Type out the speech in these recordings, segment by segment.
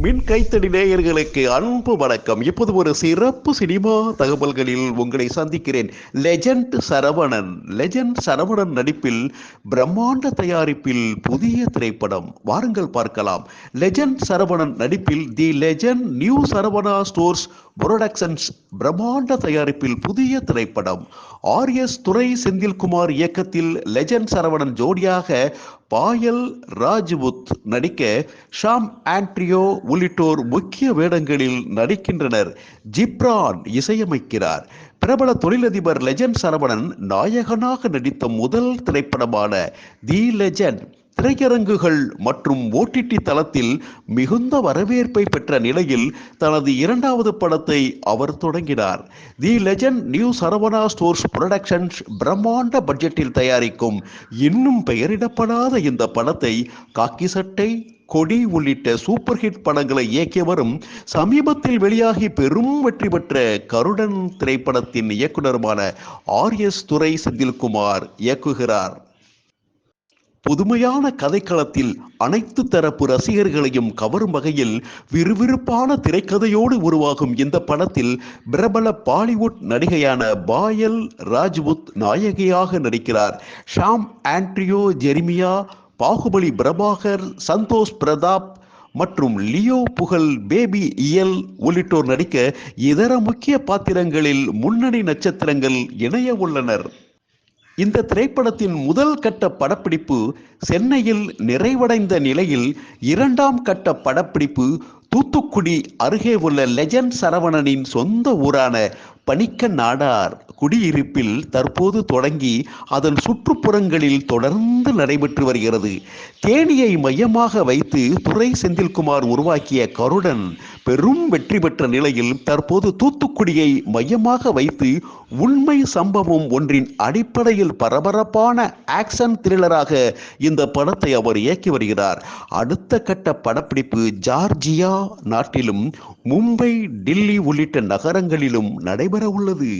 கைத்தடி நேயர்களுக்கு அன்பு வணக்கம். இப்போது ஒரு சிறப்பு சினிமா தகவல்களில் உங்களை சந்திக்கிறேன். லெஜண்ட் சரவணன். லெஜண்ட் சரவணன் நடிப்பில் பிரம்மாண்ட தயாரிப்பில் புதிய திரைப்படம். வாருங்கள் பார்க்கலாம். லெஜண்ட் சரவணன் நடிப்பில் the Legend New Saravana Stores Productions பிரம்மாண்ட தயாரிப்பில் புதிய திரைப்படம். ஆர் எஸ் துரை செந்தில்குமார் இயக்கத்தில் லெஜண்ட் சரவணன் ஜோடியாக பாயல் ராஜ்புத் நடிக்க ஷாம் ஆண்ட்ரியோ உள்ளிட்டோர் முக்கிய வேடங்களில் நடிக்கின்றனர். ஜிப்ரான் இசையமைக்கிறார். பிரபல தொழிலதிபர் லெஜண்ட் சரவணன் நாயகனாக நடித்த முதல் திரைப்படமான தி லெஜண்ட். திரையரங்குகள் மற்றும் ஓடிடி தளத்தில் மிகுந்த வரவேற்பை பெற்ற நிலையில் தனது இரண்டாவது படத்தை அவர் தொடங்கினார். The Legend New Saravana Stores Productions பிரம்மாண்ட பட்ஜெட்டில் தயாரிக்கும் இன்னும் பெயரிடப்படாத இந்த படத்தை காக்கி சட்டை கொடி உள்ளிட்ட சூப்பர் ஹிட் படங்களை இயக்கியவரும் சமீபத்தில் வெளியாகி பெரும் வெற்றி பெற்ற கருடன் திரைப்படத்தின் இயக்குனருமான ஆர் எஸ் துரை செந்தில்குமார் இயக்குகிறார். புதுமையான கதைக்களத்தில் அனைத்து தரப்பு ரசிகர்களையும் கவரும் வகையில் விறுவிறுப்பான திரைக்கதையோடு உருவாகும் இந்த படத்தில் பிரபல பாலிவுட் நடிகையான பாயல் ராஜ்புத் நாயகியாக நடிக்கிறார். ஷாம் ஆண்ட்ரியோ ஜெரிமியா பாகுபலி பிரபாகர் சந்தோஷ் பிரதாப் மற்றும் லியோ புகழ் பேபி இயல் உள்ளிட்டோர் நடிக்க இதர முக்கிய பாத்திரங்களில் முன்னணி நட்சத்திரங்கள் இணைய உள்ளனர். இந்த திரைப்படத்தின் முதல் கட்ட படப்பிடிப்பு சென்னையில் நிறைவடைந்த நிலையில் இரண்டாம் கட்ட படப்பிடிப்பு தூத்துக்குடி அருகே உள்ள லெஜண்ட் சரவணனின் சொந்த ஊரான பணிக்க நாடார் குடியிருப்பில் தற்போது தொடங்கி அதன் சுற்றுப்புறங்களில் தொடர்ந்து நடைபெற்று வருகிறது. தேனியை மையமாக வைத்து துரை செந்தில்குமார் உருவாக்கிய கருடன் பெரும் வெற்றி பெற்ற நிலையில் தற்போது தூத்துக்குடியை மையமாக வைத்து உண்மை சம்பவம் ஒன்றின் அடிப்படையில் பரபரப்பான ஆக்ஷன் த்ரில்லராக இந்த படத்தை அவர் இயக்கி வருகிறார். அடுத்த கட்ட படப்பிடிப்பு ஜார்ஜியா நாட்டிலும் மும்பை டில்லி உள்ளிட்ட நகரங்களிலும் நடைபெற உள்ளது.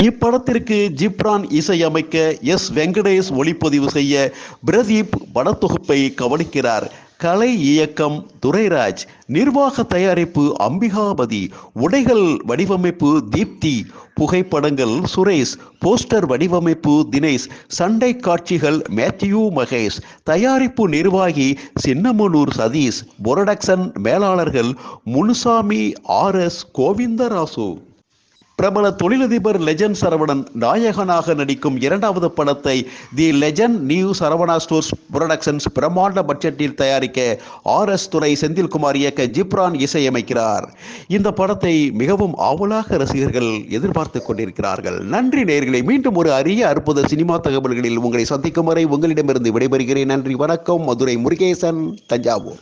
இப்படத்திற்கு ஜிப்ரான் இசையமைக்க எஸ். வெங்கடேஷ் ஒளிப்பதிவு செய்ய பிரதீப் படத்தொகுப்பை கவனிக்கிறார். கலை இயக்கம் துரைராஜ் நிர்வாக தயாரிப்பு அம்பிகாபதி உடைகள் வடிவமைப்பு தீப்தி புகைப்படங்கள் சுரேஷ் போஸ்டர் வடிவமைப்பு தினேஷ் சண்டை காட்சிகள் மேத்யூ மகேஷ் தயாரிப்பு நிர்வாகி சின்னமனூர் சதீஷ் புரொடக்ஷன் மேலாளர்கள் முனுசாமி ஆர் எஸ் கோவிந்தராசு. பிரபல தொழிலதிபர் லெஜண்ட் சரவணன் நாயகனாக நடிக்கும் இரண்டாவது படத்தை the Legend New Saravana Stores Productions பிரம்மாண்ட பட்ஜெட்டில் தயாரிக்க ஆர் எஸ் துறை செந்தில்குமார் இயக்க ஜிப்ரான் இசையமைக்கிறார். இந்த படத்தை மிகவும் ஆவலாக ரசிகர்கள் எதிர்பார்த்து கொண்டிருக்கிறார்கள். நன்றி நேர்களை மீண்டும் ஒரு அரிய அற்புத சினிமா தகவல்களில் உங்களை சந்திக்கும் வரை உங்களிடமிருந்து விடைபெறுகிறேன். நன்றி வணக்கம். மதுரை முருகேசன் தஞ்சாவூர்.